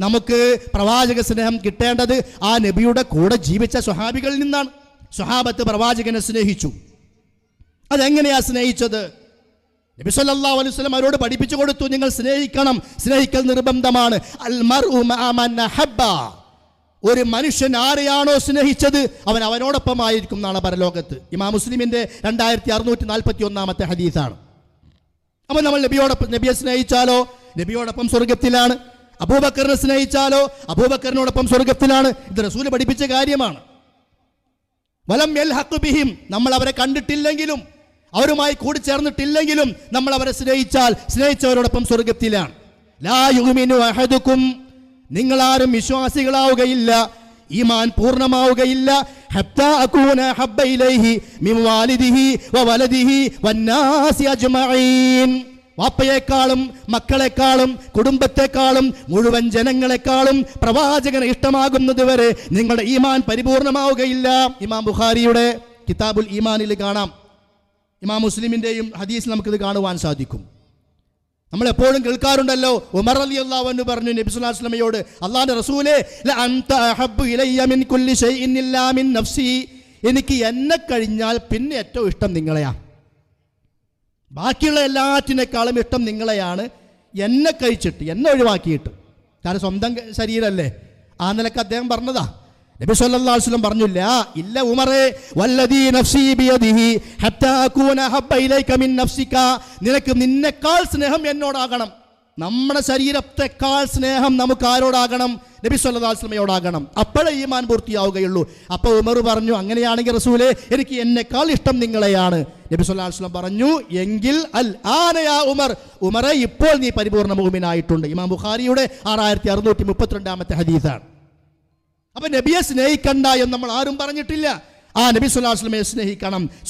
നമുക്ക് പ്രവാചക സ്നേഹം കിട്ടേണ്ടത് ആ നബിയുടെ കൂടെ ജീവിച്ച സ്വഹാബികളിൽ നിന്നാണ്. സ്വഹാബത്ത് പ്രവാചകനെ സ്നേഹിച്ചു. അതെങ്ങനെയാ സ്നേഹിച്ചത്? നബി സല്ലാ അലൈഹി വസല്ലം അവരോട് പഠിപ്പിച്ചു കൊടുത്തു നിങ്ങൾ സ്നേഹിക്കണം സ്നേഹിക്കൽ നിർബന്ധമാണ്. ഒരു മനുഷ്യൻ ആരെയാണോ സ്നേഹിച്ചത് അവൻ അവനോടൊപ്പം ആയിരിക്കും നാളെ പരലോകത്ത്. ഇമാ മുസ്ലിമിന്റെ രണ്ടായിരത്തി അറുന്നൂറ്റി നാൽപ്പത്തി ഒന്നാമത്തെ ഹദീസാണ്. അപ്പോൾ നമ്മൾ നബിയോടൊപ്പം നബിയെ സ്നേഹിച്ചാലോ? നബിയോടൊപ്പം സ്വർഗത്തിലാണ് അബൂബക്കറിനെ സ്നേഹിച്ചാലോ? അബൂബക്കറിനോടൊപ്പം സ്വർഗത്തിലാണ്. ഇത് റസൂൽ പഠിപ്പിച്ച കാര്യമാണ്. വലം എൽ ഹക്കുബിഹിം നമ്മൾ അവരെ കണ്ടിട്ടില്ലെങ്കിലും അവരുമായി കൂടി ചേർന്നിട്ടില്ലെങ്കിലും നമ്മൾ അവരെ സ്നേഹിച്ചാൽ സ്നേഹിച്ചവരോടൊപ്പം സ്വർഗത്തിലാണ്. ലാ യുഗ്മിനു അഹദുക്കും. നിങ്ങളാരും വിശ്വാസികളാവുകയില്ല. ഈമാൻ പൂർണമാവുകയില്ല. ഹബ്ബ ഇലൈഹി മിൻ വാലിദിഹി വലദിഹി വന്നാസി അജ്മഈൻ. വാപ്പയെക്കാളും മക്കളെക്കാളും കുടുംബത്തെക്കാളും മുഴുവൻ ജനങ്ങളെക്കാളും പ്രവാചകന് ഇഷ്ടമാകുന്നത് വരെ നിങ്ങളുടെ ഈമാൻ പരിപൂർണമാവുകയില്ല. ഇമാം ബുഖാരിയുടെ കിതാബുൽ ഈമാനിൽ കാണാം. ഇമാം മുസ്ലിമിന്റെയും ഹദീസ് നമുക്കിത് കാണുവാൻ സാധിക്കും. നമ്മൾ എപ്പോഴും കേൾക്കാറുണ്ടല്ലോ ഉമർ അലി അള്ളാഹു എന്ന് പറഞ്ഞു നബി സുല്ലാ വസ്ലമയോട് അള്ളാന്റെ റസൂലേ "ല അൻത അഹബ്ബു മിൻ കുല്ലി ഷൈഇൻ ഇല്ലാ മിൻ നഫ്സി. എനിക്ക് എന്നെ കഴിഞ്ഞാൽ പിന്നെ ഏറ്റവും ഇഷ്ടം നിങ്ങളെയാ. ബാക്കിയുള്ള എല്ലാറ്റിനേക്കാളും ഇഷ്ടം നിങ്ങളെയാണ്. എന്നെ കഴിച്ചിട്ട് എന്നെ ഒഴിവാക്കിയിട്ട്. കാരണം സ്വന്തം ശരീരമല്ലേ ആ നിലയ്ക്ക് അദ്ദേഹം പറഞ്ഞതാ. നബി സല്ലല്ലാഹു അലൈഹി പറഞ്ഞില്ല ഇല്ല ഉമറേ വല്ലദീ നഫ്സി ഹത്താ ഹബ്ബ ഇലൈക മിൻ നഫ്സിക. നിനക്ക് നിന്നെക്കാൾ സ്നേഹം എന്നോടാകണം. നമ്മുടെ ശരീരത്തെക്കാൾ സ്നേഹം നമുക്ക് ആരോടാകണം നബി വസല്ലമയോടാകണം അപ്പോഴേ ഈമാൻ പൂർത്തിയാവുകയുള്ളൂ. അപ്പോൾ ഉമർ പറഞ്ഞു അങ്ങനെയാണെങ്കിൽ റസൂലെ എനിക്ക് എന്നെക്കാൾ ഇഷ്ടം നിങ്ങളെയാണ്. നബി വസല്ലം പറഞ്ഞു എങ്കിൽ അൽ ആനയാ ഉമർ. ഉമറെ ഇപ്പോൾ നീ പരിപൂർണ മുഹമ്മിനായിട്ടുണ്ട് ഇമാം ബുഖാരിയുടെ ആറായിരത്തി അറുന്നൂറ്റി മുപ്പത്തിരണ്ടാമത്തെ ഹദീസാണ്. അപ്പൊ നബിയെ സ്നേഹിക്കണ്ട എന്ന് നമ്മൾ ആരും പറഞ്ഞിട്ടില്ല. ആ നബി സുല്ലാ വസ്ലമയെ സ്നേഹിക്കണം.